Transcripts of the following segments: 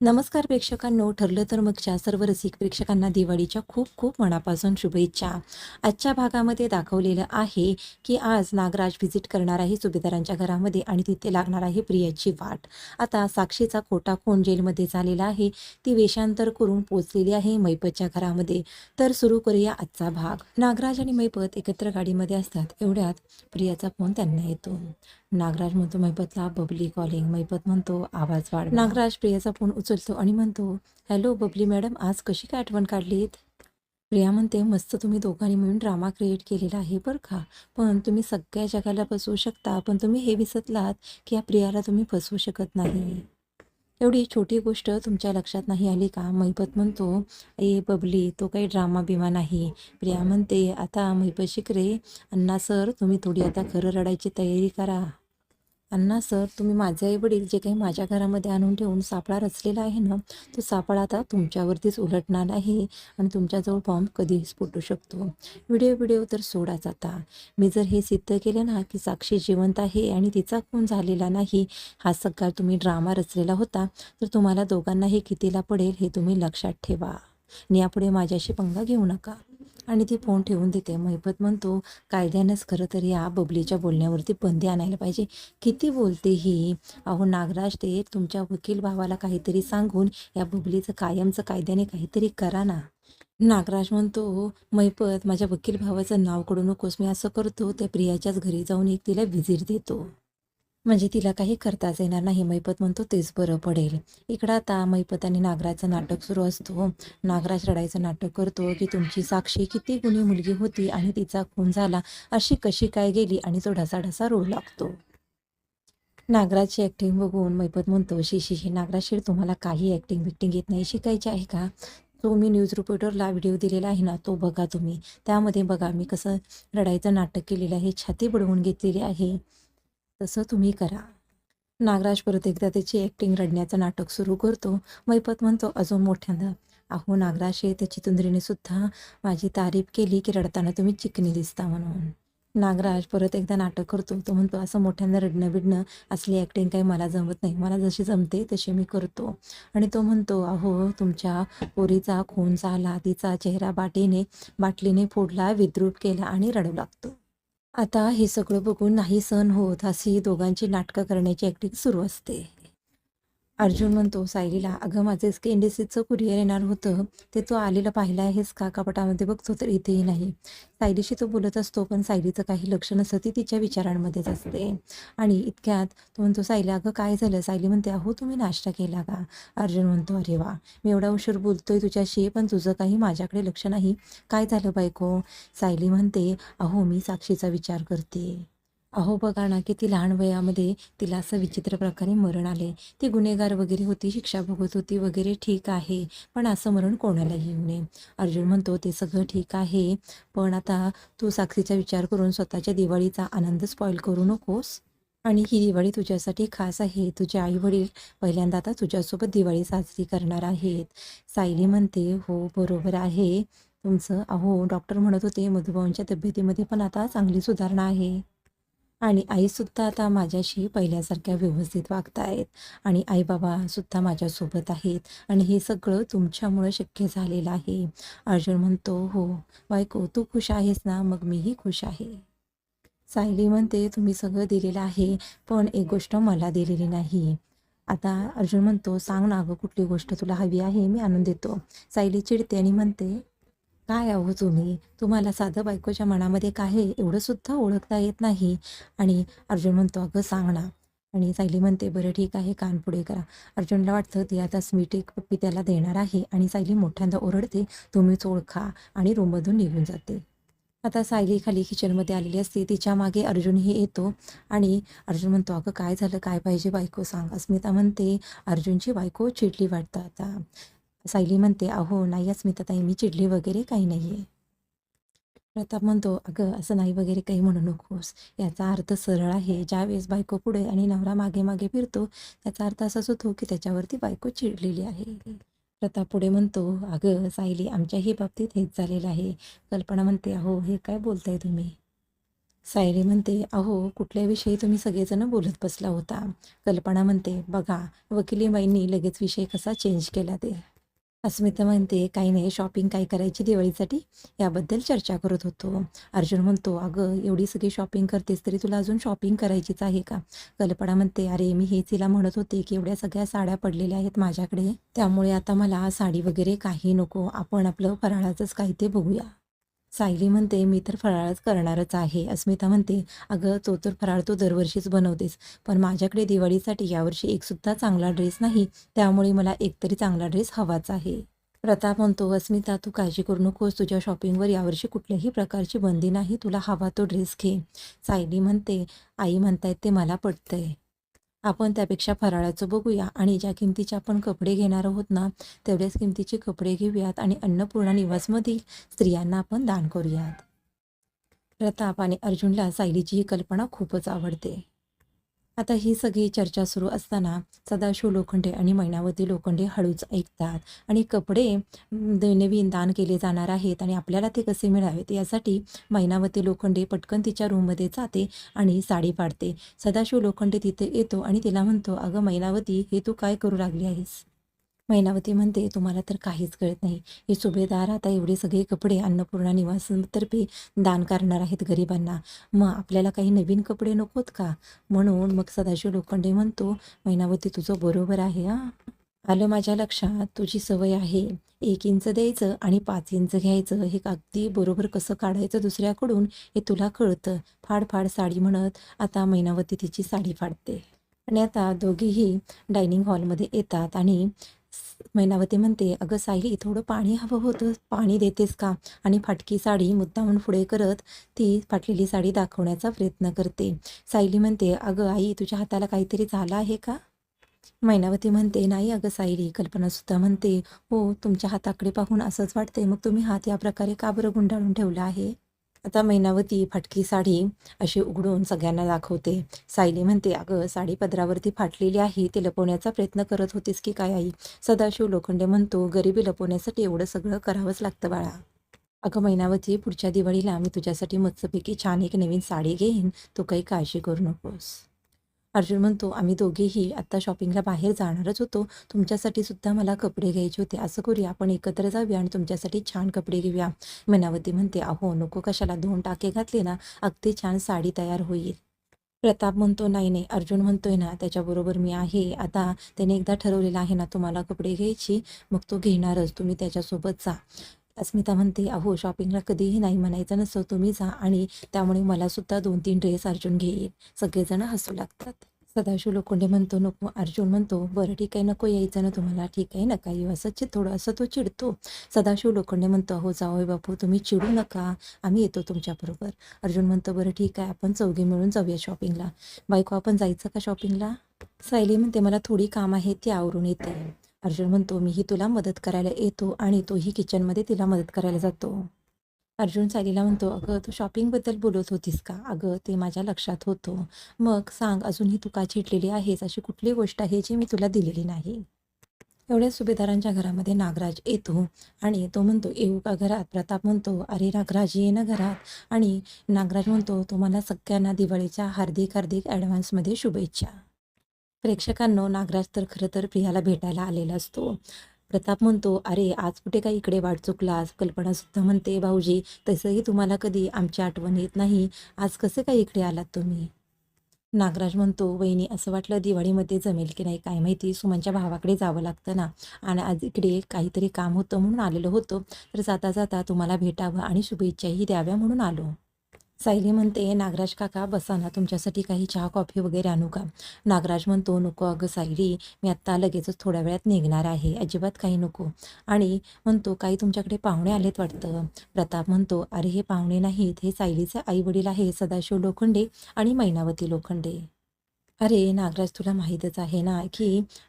नमस्कार प्रेक्षकांनो. ठरलं तर मगच्या सर्व रसिक प्रेक्षकांना दिवाळीच्या खूप खूप मनापासून शुभेच्छा. आजच्या भागामध्ये दाखवलेलं आहे की आज नागराज व्हिजिट करणार आहे सुभेदारांच्या घरामध्ये आणि तिथे लागणार आहे प्रियाची वाट. आता साक्षीचा खोटा खून जेलमध्ये झालेला आहे. ती वेषांतर करून पोचलेली आहे मैपतच्या घरामध्ये. तर सुरू करूया आजचा भाग. नागराज आणि मैपत एकत्र गाडीमध्ये असतात. एवढ्यात प्रियाचा फोन त्यांना येतो. नागराज म्हणतो मैपतला बबली कॉलिंग मैपत म्हणतो आवाज वाढ नागराज प्रियाचा फोन उचलतो आणि म्हणतो हॅलो बबली मॅडम आज कशी काय आठवण काढलीत प्रिया म्हणते मस्त तुम्ही दोघांनी मिळून ड्रामा क्रिएट केलेला आहे बरं का. पण तुम्ही सगळ्या जगाला फसवू शकता पण तुम्ही हे विसरलात की या प्रियाला तुम्ही फसवू शकत नाही. एवढी छोटी गोष्ट तुमच्या लक्षात नाही आली का? महिपत म्हणतो ए बबली तो काही ड्रामा बिमा नाही. प्रिया म्हणते आता महिपत शिकरे अण्णा सर तुम्ही थोडी आता खरं रडायची तयारी करा. अण्णा सर तुम्ही माझे आई वडील जे काही माझ्या घरामध्ये आणून ठेवून सापळा रचलेला आहे ना तो सापळा आता तुमच्यावरतीच उलटणार आहे आणि तुमच्याजवळ बॉम्ब कधीही स्फोटू शकतो. व्हिडिओ व्हिडिओ तर सोडाच आता मी जर हे सिद्ध केलं ना की साक्षी जिवंत आहे आणि तिचा खून झालेला नाही हा सगळा तुम्ही ड्रामा रचलेला होता तर तुम्हाला दोघांना हे कितीला पडेल हे तुम्ही लक्षात ठेवा. आणि यापुढे माझ्याशी पंगा घेऊ नका. आणि ती फोन ठेवून देते. महिपत म्हणतो कायद्यानंच खरं तर या बबलीच्या बोलण्यावरती बंदी आणायला पाहिजे. किती बोलते ही? अहो नागराज ते तुमच्या वकील भावाला काहीतरी सांगून या बबलीचं कायमचं कायद्याने काहीतरी करा ना. नागराज म्हणतो मैपत माझ्या वकील भावाचं नाव कडू नकोस. मी असं करतो त्या प्रियाच्याच घरी जाऊन एक तिला व्हिजिट देतो. म्हणजे तिला काही करताच येणार नाही. मैपत म्हणतो तेच बरं पडेल. इकडं आता मैपत आणि नागराचं नाटक सुरू असतो. नागराज रडायचं नाटक करतो की तुमची साक्षी किती गुणी मुलगी होती आणि तिचा खून झाला. अशी कशी काय गेली आणि तो ढसा ढसा रोड लागतो. नागराजची ॲक्टिंग बघून मैपत म्हणतो शिशी हे नागराजशीर तुम्हाला काही ॲक्टिंग बिक्टिंग येत नाही. शिकायची आहे का? तो मी न्यूज रिपोर्टरला व्हिडिओ दिलेला आहे ना तो बघा तुम्ही. त्यामध्ये बघा मी कसं रडायचं नाटक केलेलं आहे छाती बुडवून घेतलेली आहे. तसं तुम्ही करा. नागराज परत एकदा त्याची ॲक्टिंग रडण्याचं नाटक सुरू करतो. मैपत म्हणतो अजून मोठ्यांदा. अहो नागराज हे त्याची तुंदरीने सुद्धा माझी तारीफ केली की रडताना तुम्ही चिकनी दिसता म्हणून. नागराज परत एकदा नाटक करतो. तो म्हणतो असं मोठ्यांदा रडणं बिडणं असली ॲक्टिंग काही मला जमत नाही. मला जशी जमते तशी मी करतो. आणि तो म्हणतो अहो तुमच्या पोरीचा खून झाला तिचा चेहरा बाटीने बाटलीने फोडला विद्रूप केला आणि रडू लागतो. आता हे सगळं बघून नाही सहन होत अशी दोघांची नाटकं करण्याची ॲक्टिंग सुरू असते. अर्जुन म्हणतो सायलीला अगं माझे स्किन कुरिअर येणार होतं. ते तू आलेलं पाहिलं आहेस का कपाटामध्ये बघतो तर इथेही नाही. सायलीशी तो बोलत असतो पण सायलीचं काही लक्ष नसतं ती तिच्या विचारांमध्येच असते. आणि इतक्यात तो म्हणतो सायली अगं काय झालं? सायली म्हणते अहो तुम्ही नाश्ता केला का? अर्जुन म्हणतो अरे वा मी एवढा उशीर बोलतोय तुझ्याशी पण तुझं काही माझ्याकडे लक्ष नाही. काय झालं बायको? सायली म्हणते अहो मी साक्षीचा विचार करते. अहो बघा ना किती लहान वयामध्ये तिला असं विचित्र प्रकारे मरण आले. ती गुन्हेगार वगैरे होती शिक्षा भोगत होती वगैरे ठीक आहे पण असं मरण कोणालाही येऊ नये. अर्जुन म्हणतो ते सगळं ठीक आहे पण आता तू साक्षीचा विचार करून स्वतःच्या दिवाळीचा आनंद स्पॉईल करू नकोस. आणि ही दिवाळी तुझ्यासाठी खास आहे. तुझे आई वडील पहिल्यांदा आता तुझ्यासोबत दिवाळी साजरी करणार आहेत. सायली म्हणते हो बरोबर आहे. तुमचं अहो डॉक्टर म्हणत होते मधुभाऊंच्या तब्येतीमध्ये पण आता चांगली सुधारणा आहे. आणि आईसुद्धा आता माझ्याशी पहिल्यासारख्या व्यवस्थित वागत आहेत आणि आई बाबासुद्धा माझ्यासोबत आहेत. आणि हे सगळं तुमच्यामुळं शक्य झालेलं आहे. अर्जुन म्हणतो हो बायको तू खुश आहेस ना? मग मीही खुश आहे. सायली म्हणते तुम्ही सगळं दिलेलं आहे पण एक गोष्ट मला दिलेली नाही. आता अर्जुन म्हणतो सांग ना अगं कुठली गोष्ट तुला हवी आहे? मी आणून देतो. सायली चिडते आणि म्हणते काय आहो तुम्ही? तुम्हाला साधं बायकोच्या मनामध्ये काय आहे एवढं सुद्धा ओळखता येत नाही. आणि अर्जुन म्हणतो अगं सांग ना. आणि सायली म्हणते बरं ठीक आहे कान पुढे करा. अर्जुनला वाटतं ती आता स्मिट एक पप्पी त्याला देणार आहे. आणि सायली मोठ्यांदा ओरडते तुम्हीच ओळखा. आणि रूममधून निघून जाते. आता सायली खाली किचनमध्ये आलेली असते. तिच्यामागे अर्जुनही येतो. आणि अर्जुन म्हणतो अगं काय झालं? काय पाहिजे बायको? सांग. अस्मिता म्हणते अर्जुनची बायको चिडली वाटतं आता. सायली म्हणते अहो नाही अस्मिताताई मी चिडली वगैरे काही नाही आहे प्रताप म्हणतो अगं असं नाही वगैरे काही म्हणू नकोस. याचा अर्थ सरळ आहे. ज्यावेळेस बायको पुढे आणि नवरा मागे मागे फिरतो त्याचा अर्थ असाच होतो की त्याच्यावरती बायको चिडलेली आहे. प्रताप पुढे म्हणतो अगं सायली आमच्याही बाबतीत हेच झालेलं आहे. कल्पना म्हणते अहो हे काय बोलताय तुम्ही? सायली म्हणते अहो कुठल्याविषयी तुम्ही सगळेजण बोलत बसला होता? कल्पना म्हणते बघा वकिली बाईंनी लगेच विषय कसा चेंज केला ते. अस्मिता म्हणते काही नाही शॉपिंग काय करायची दिवाळीसाठी? याबद्दल चर्चा करत होतो. अर्जुन म्हणतो अगं एवढी सगळी शॉपिंग करतेस तरी तुला अजून शॉपिंग करायचीच आहे का? कल्पना म्हणते अरे मी हेच तिला म्हणत होते की एवढ्या सगळ्या साड्या पडलेल्या आहेत माझ्याकडे. त्यामुळे आता मला साडी वगैरे काही नको. आपण आपलं फराळाचंच काही ते बघूया. सायली म्हणते मी तर फराळच करणारच आहे. अस्मिता म्हणते अगं तो तर फराळ तू दरवर्षीच बनवतेस पण माझ्याकडे दिवाळीसाठी यावर्षी एकसुद्धा चांगला ड्रेस नाही त्यामुळे मला एकतरी चांगला ड्रेस हवाच आहे. प्रताप म्हणतो अस्मिता तू काळजी करू नकोस तुझ्या शॉपिंगवर यावर्षी कुठल्याही प्रकारची बंदी नाही तुला हवा तो ड्रेस घे. सायली म्हणते आई म्हणतायत ते मला पटतंय. आपण त्यापेक्षा फराळाचं बघूया. आणि ज्या किमतीचे आपण कपडे घेणार आहोत ना तेवढ्याच किमतीचे कपडे घेऊयात आणि अन्नपूर्णा निवासमधील स्त्रियांना आपण दान करूयात. प्रताप आणि अर्जुनला सायलीची ही कल्पना खूपच आवडते. आता ही सगळी चर्चा सुरू असताना सदाशिव लोखंडे आणि मैनावती लोखंडे हळूच ऐकतात आणि कपडे नवीन दान केले जाणार आहेत आणि आपल्याला ते कसे मिळावेत यासाठी मैनावती लोखंडे पटकन तिच्या रूममध्ये जाते आणि साडी पाडते. सदाशिव लोखंडे तिथे येतो आणि तिला म्हणतो अगं मैनावती हे तू काय करू लागली आहेस? मैनावती म्हणते तुम्हाला तर काहीच कळत नाही. हे सुभेदार आता एवढे सगळे कपडे अन्नपूर्णा निवासतर्फे दान करणार आहेत गरिबांना. मग आपल्याला काही नवीन कपडे नकोत का? म्हणून मग सदाशिव लोखंडे म्हणतो मैनावती तुझं बरोबर आहे हा. आलं माझ्या लक्षात? तुझी सवय आहे. एक इंच द्यायचं आणि पाच इंच घ्यायचं. हे अगदी बरोबर कसं काढायचं दुसऱ्याकडून हे तुला कळतं. फाड फाड साडी म्हणत आता मैनावती तिची साडी फाडते. आणि आता दोघेही डायनिंग हॉलमध्ये येतात आणि मैनावती म्हणते अगं सायली थोडं पाणी हवं होतं. पाणी देतेस का? आणि फाटकी साडी मुद्दामून पुढे करत ती फाटलेली साडी दाखवण्याचा प्रयत्न करते. सायली म्हणते अगं आई तुझ्या हाताला काहीतरी झालं आहे का? मैनावती म्हणते नाही अगं सायली कल्पनासुद्धा म्हणते हो तुमच्या हाताकडे पाहून असंच वाटते मग तुम्ही हात या प्रकारे का बरं गुंडाळून ठेवला आहे? आता मैनावती फाटकी साडी अशी उघडून सगळ्यांना दाखवते. सायली म्हणते अगं साडी पदरावरती फाटलेली आहे ती लपवण्याचा प्रयत्न करत होतीस की काय आई? सदाशिव लोखंडे म्हणतो गरिबी लपवण्यासाठी एवढं सगळं करावंच लागतं बाळा. अगं मैनावती पुढच्या दिवाळीला मी तुझ्यासाठी मस्तपैकी छान एक नवीन साडी घेईन. तू काही काळजी करू नकोस. अर्जुन म्हणतो आम्ही दोघेही आत्ता शॉपिंगला बाहेर जाणारच होतो. तुमच्यासाठी सुद्धा मला कपडे घ्यायचे होते. असं करूया. आपण एकत्र जाऊया आणि तुमच्यासाठी छान कपडे घेऊया. मनावती म्हणते अहो नको कशाला दोन टाके घातले ना. अगदी छान साडी तयार होईल. प्रताप म्हणतो नाही नाही. अर्जुन म्हणतोय ना त्याच्याबरोबर मी आहे. आता त्याने एकदा ठरवलेलं आहे ना तुम्हाला कपडे घ्यायची. मग तो घेणारच. तुम्ही त्याच्यासोबत जा. अस्मिता म्हणते अहो शॉपिंगला कधीही नाही म्हणायचं नसतं तुम्ही जा आणि त्यामुळे मला सुद्धा दोन तीन ड्रेस अर्जुन घेईल. सगळेजण हसू लागतात. सदाशिव लोखंडे म्हणतो नको अर्जुन म्हणतो बरं ठीक आहे नको यायचं ना तुम्हाला ठीक आहे नका येऊ असं चि थोडं असं तो चिडतो. सदाशिव लोखंडे म्हणतो अहो जावय बापू तुम्ही चिडू नका आम्ही येतो तुमच्याबरोबर अर्जुन म्हणतो बरं ठीक आहे आपण चौघे मिळून जाऊया शॉपिंगला बायको आपण जायचं का शॉपिंगला सायली म्हणते मला थोडी काम आहे ती आवरून येते. अर्जुन म्हणतो मीही तुला मदत करायला येतो आणि तोही किचनमध्ये तिला मदत करायला जातो. अर्जुन सालीला म्हणतो अगं तू शॉपिंगबद्दल बोलत होतीस का? अगं ते माझ्या लक्षात होतं. मग सांग अजूनही तू का चिडलेली आहेस? अशी कुठली गोष्ट आहे जी मी तुला दिलेली नाही? एवढ्या सुभेदारांच्या घरामध्ये नागराज येतो आणि तो म्हणतो येऊ का घरात? प्रताप म्हणतो अरे नागराज ये ना घरात. आणि नागराज म्हणतो तुम्हाला सगळ्यांना दिवाळीच्या हार्दिक हार्दिक ॲडव्हान्समध्ये शुभेच्छा. प्रेक्षकांनो नागराज तर खरं तर प्रियाला भेटायला आलेला असतो. प्रताप म्हणतो अरे आज कुठे काय इकडे वाट चुकलास? कल्पनासुद्धा म्हणते भाऊजी तसंही तुम्हाला कधी आमची आठवण येत नाही. आज कसे काय इकडे आलात तुम्ही? नागराज म्हणतो वहिनी असं वाटलं दिवाळीमध्ये जमेल की नाही काय माहिती? सुमनच्या भावाकडे जावं लागतं ना. आणि आज इकडे काहीतरी काम होतं म्हणून आलेलो होतो. तर जाता जाता तुम्हाला भेटावं आणि शुभेच्छाही द्याव्या म्हणून आलो. सायली म्हणते नागराज काका बसा ना तुमच्यासाठी काही चहा कॉफी वगैरे आणू का? नागराज म्हणतो नको अगं सायली मी आत्ता लगेचच थोड्या वेळात निघणार आहे अजिबात काही नको. आणि म्हणतो काही तुमच्याकडे पाहुणे आलेत वाटतं. प्रताप म्हणतो अरे हे पाहुणे नाहीत हे सायलीचे आई वडील आहे सदाशिव लोखंडे आणि मैनावती लोखंडे. अरे नागराज तुला माहीतच आहे ना की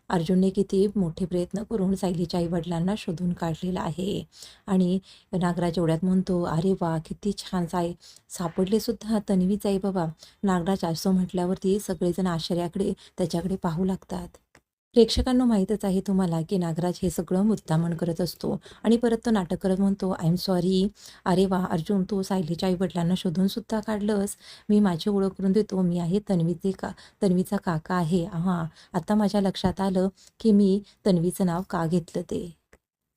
अर्जुनने किती मोठे प्रयत्न करून सायलीच्या आईवडिलांना शोधून काढलेलं आहे. आणि नागराज एवढ्यात म्हणतो अरे वा किती छान साय सापडले सुद्धा तन्वीच आहे बाबा. नागराज असं म्हटल्यावरती सगळेजण आश्चर्याकडे त्याच्याकडे पाहू लागतात. प्रेक्षकांना माहीतच आहे तुम्हाला की नागराज हे सगळं मुद्दामण करत असतो. आणि परत तो नाटक करत म्हणतो आय एम सॉरी अरे वा अर्जुन तू सायलीच्या आईवडिलांना शोधूनसुद्धा काढलंस. मी माझी ओळख करून देतो. मी आहे तन्वीचे का तन्वीचा काका आहे. हां आता माझ्या लक्षात आलं की मी तन्वीचं नाव का घेतलं ते?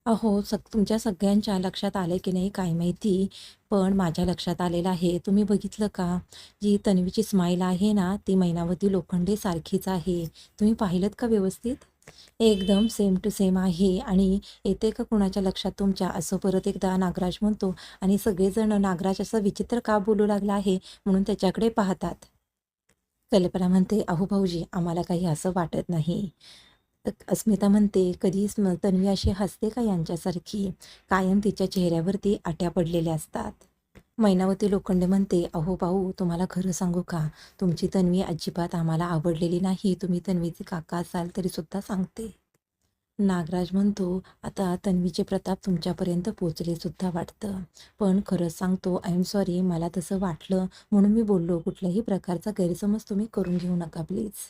अहो सग तुमच्या सगळ्यांच्या लक्षात आलं की नाही काय माहिती? पण माझ्या लक्षात आलेलं आहे. तुम्ही बघितलं का? जी तन्वीची स्माईल आहे ना ती मैनावती लोखंडे सारखीच आहे. तुम्ही पाहिलं का व्यवस्थित? एकदम सेम टू सेम आहे. आणि येते का कुणाच्या लक्षात तुमच्या? असं परत एकदा नागराज म्हणतो. आणि सगळेजण नागराज असं विचित्र का बोलू लागला आहे म्हणून त्याच्याकडे पाहतात. कल्पना म्हणते अहो भाऊजी आम्हाला काही असं वाटत नाही. अस्मिता म्हणते कधी तन्वी अशी हसते का यांच्यासारखी? कायम तिच्या चेहऱ्यावरती आट्या पडलेल्या असतात. मैनावती लोखंडे म्हणते अहो भाऊ तुम्हाला खरं सांगू का? तुमची तन्वी अजिबात आम्हाला आवडलेली नाही. तुम्ही तन्वीचे काका असाल तरी सुद्धा सांगते. नागराज म्हणतो आता तन्वीचे प्रताप तुमच्यापर्यंत पोचले सुद्धा वाटतं. पण खरंच सांगतो आय एम सॉरी मला तसं वाटलं. म्हणून मी बोललो कुठल्याही प्रकारचा गैरसमज तुम्ही करून घेऊ नका प्लीज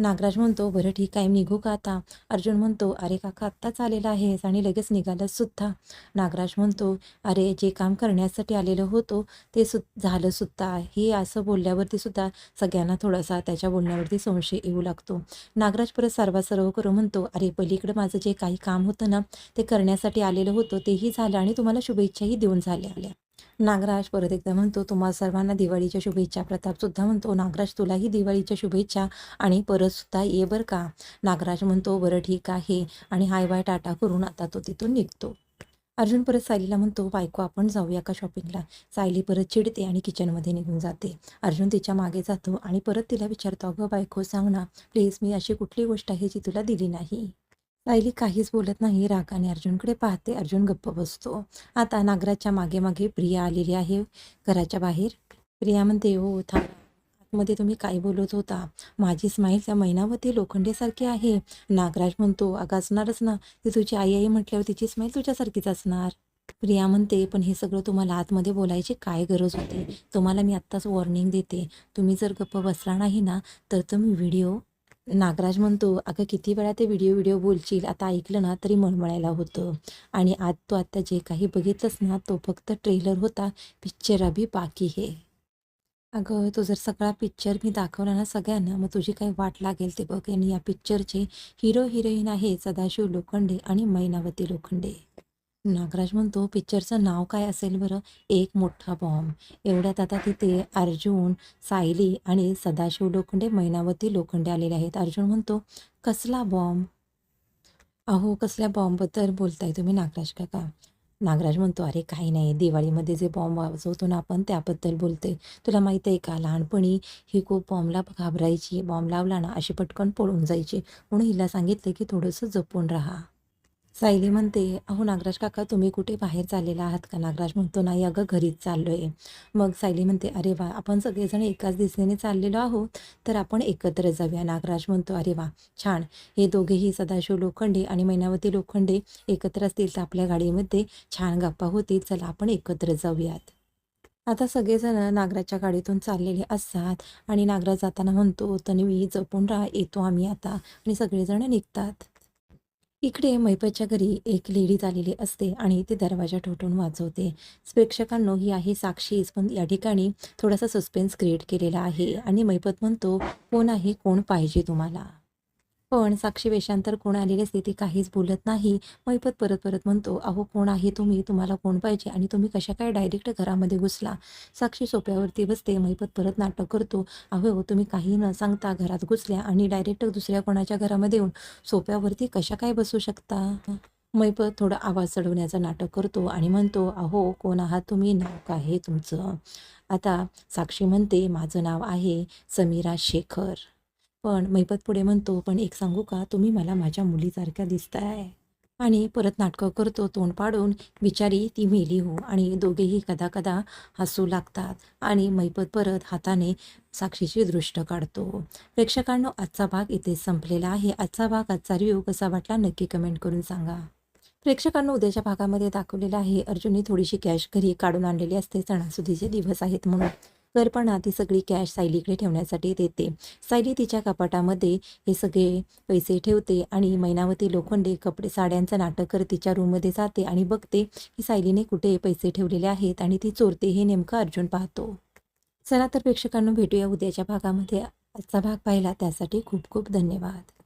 नागराज म्हणतो बरं ठीक आहे निघू का आता? अर्जुन म्हणतो अरे काका आत्ताच आलेला आहेस आणि लगेच निघालंच सुद्धा. नागराज म्हणतो अरे जे काम करण्यासाठी आलेलं होतो ते सु झालं सुद्धा हे असं बोलल्यावरती सुद्धा सगळ्यांना थोडासा त्याच्या बोलण्यावरती संशय येऊ लागतो. नागराज परत सर्वासर्व करू म्हणतो अरे पलीकडं माझं जे काही काम होतं ना ते करण्यासाठी आलेलं होतं तेही झालं आणि तुम्हाला शुभेच्छाही देऊन झाल्या. आल्या नागराज परत एकदा म्हणतो तुम्हा सर्वांना दिवाळीच्या शुभेच्छा. प्रतापसुद्धा म्हणतो नागराज तुलाही दिवाळीच्या शुभेच्छा आणि परतसुद्धा ये बरं का. नागराज म्हणतो बरं ठीक आहे. आणि हाय बाय टाटा करून आता तो तिथून निघतो. अर्जुन परत सायलीला म्हणतो बायको आपण जाऊया का शॉपिंगला सायली परत चिडते आणि किचनमध्ये निघून जाते. अर्जुन तिच्यामागे जातो आणि परत तिला विचारतो अगं बायको सांग ना प्लीज मी अशी कुठली गोष्ट आहे जी तुला दिली नाही? सायली काहीच बोलत नाही. रागाने अर्जुनकडे पाहते. अर्जुन गप्प बसतो. आता नागराजच्या मागे मागे प्रिया आलेली आहे. घराच्या बाहेर. प्रिया म्हणते हो था आतमध्ये तुम्ही काय बोलत होता? माझी स्माईल त्या मैनावती लोखंडेसारखी आहे. नागराज म्हणतो अगं असणारच ना. ती तुझी आई आई म्हटल्यावर तिची स्माईल तुझ्यासारखीच असणार. प्रिया म्हणते पण हे सगळं तुम्हाला आतमध्ये बोलायची काय गरज होती? तुम्हाला मी आत्ताच वॉर्निंग देते. तुम्ही जर गप्प बसला नाही ना तर तुम्ही व्हिडिओ नागराज म्हणतो अगं किती वेळा ते व्हिडिओ व्हिडिओ बोलशील आता ऐकलं ना तरी मळमळायला होतं. आणि आज तो आता जे काही बघितलंस ना तो फक्त ट्रेलर होता पिक्चर अभी बाकी हे. अगं तो जर सगळा पिक्चर मी दाखवला ना सगळ्यांना मग तुझी काही वाट लागेल ते बघ. आणि या पिक्चरचे हिरो हिरोईन आहे सदाशिव लोखंडे आणि मैनावती लोखंडे. नागराज म्हणतो पिक्चरचं नाव काय असेल बरं? एक मोठा बॉम्ब एवढ्यात आता तिथे अर्जुन सायली आणि सदाशिव लोखंडे मैनावती लोखंडे आलेले आहेत. अर्जुन म्हणतो कसला बॉम्ब अहो कसल्या बॉम्बबद्दल बोलताय तुम्ही नागराज काका? नागराज म्हणतो अरे काही नाही. दिवाळीमध्ये जे बॉम्ब वाजवतो ना आपण त्याबद्दल बोलते. तुला माहीत आहे का लहानपणी ही खूप बॉम्बला घाबरायची बॉम्ब लावला ना अशी पटकन पळून जायची. म्हणून हिला सांगितलं की थोडंसं जपून राहा. सायली म्हणते अहो नागराज काका तुम्ही कुठे बाहेर चाललेला आहात का? नागराज म्हणतो नाही अगं घरीच चाललो आहे मग सायली म्हणते अरे वा आपण सगळेजण एकाच दिशेने चाललेलो आहोत तर आपण एकत्र जाऊया. नागराज म्हणतो अरे वा छान. हे दोघेही सदाशिव लोखंडे आणि मैनावती लोखंडे एकत्र असतील तर आपल्या गाडीमध्ये छान गप्पा होतील. चला आपण एकत्र जाऊयात. आता सगळेजण नागराजच्या गाडीतून चाललेले असतात आणि नागराज जाताना म्हणतो तन्वी जपून राहा येतो आम्ही आता. आणि सगळेजण निघतात. इकडे मैपतच्या घरी एक लेडीज आलेली असते आणि ती दरवाजा ठोठून वाजवते. प्रेक्षकांनो ही आहे साक्षीच पण या ठिकाणी थोडासा सस्पेन्स क्रिएट केलेला आहे आणि मैपत म्हणतो कोण आहे? कोण पाहिजे तुम्हाला? पण साक्षी वेशांतर कोण आलेले असते ते काहीच बोलत नाही. मैपत परत परत म्हणतो अहो कोण आहे तुम्ही? तुम्हाला कोण पाहिजे? आणि तुम्ही कशा काय डायरेक्ट घरामध्ये घुसला? साक्षी सोप्यावरती बसते मैपत परत नाटक करतो. अहो तुम्ही काही न सांगता घरात घुसल्या आणि डायरेक्ट दुसऱ्या कोणाच्या घरामध्ये येऊन सोप्यावरती कशा काय बसू शकता? मैपत थोडा आवाज चढवण्याचं नाटक करतो आणि म्हणतो अहो कोण आहात तुम्ही? नाव काय आहे तुमचं. आता साक्षी म्हणते माझं नाव आहे समीरा शेखर. पण मैपत पुढे म्हणतो पण एक सांगू का? तुम्ही मला माझ्या मुलीसारख्या दिसताय. आणि परत नाटकं करतो तोंड पाडून बिचारी ती मेली हो आणि दोघेही कदा कदा हसू लागतात आणि मैपत परत हाताने साक्षीची दृष्ट काढतो. प्रेक्षकांनो आजचा भाग इथे संपलेला आहे. आजचा भाग आजचा रिव्ह्यू कसा वाटला नक्की कमेंट करून सांगा. प्रेक्षकांना उद्याच्या भागामध्ये दाखवलेलं आहे अर्जुनने थोडीशी कॅश घरी काढून आणलेली असते. सणासुदीचे दिवस आहेत म्हणून. कल्पना ती सगळी कॅश सायलीकडे ठेवण्यासाठी देते. सायली तिच्या कपाटामध्ये हे सगळे पैसे ठेवते आणि मैनावती लोखंडे कपडे साड्यांचं नाटक करत तिच्या रूममध्ये जाते आणि बघते की सायलीने कुठे पैसे ठेवलेले आहेत आणि ती चोरते हे नेमकं अर्जुन पाहतो. चला तर प्रेक्षकांना भेटूया उद्याच्या भागामध्ये. आजचा भाग पाहिला त्यासाठी खूप खूप धन्यवाद.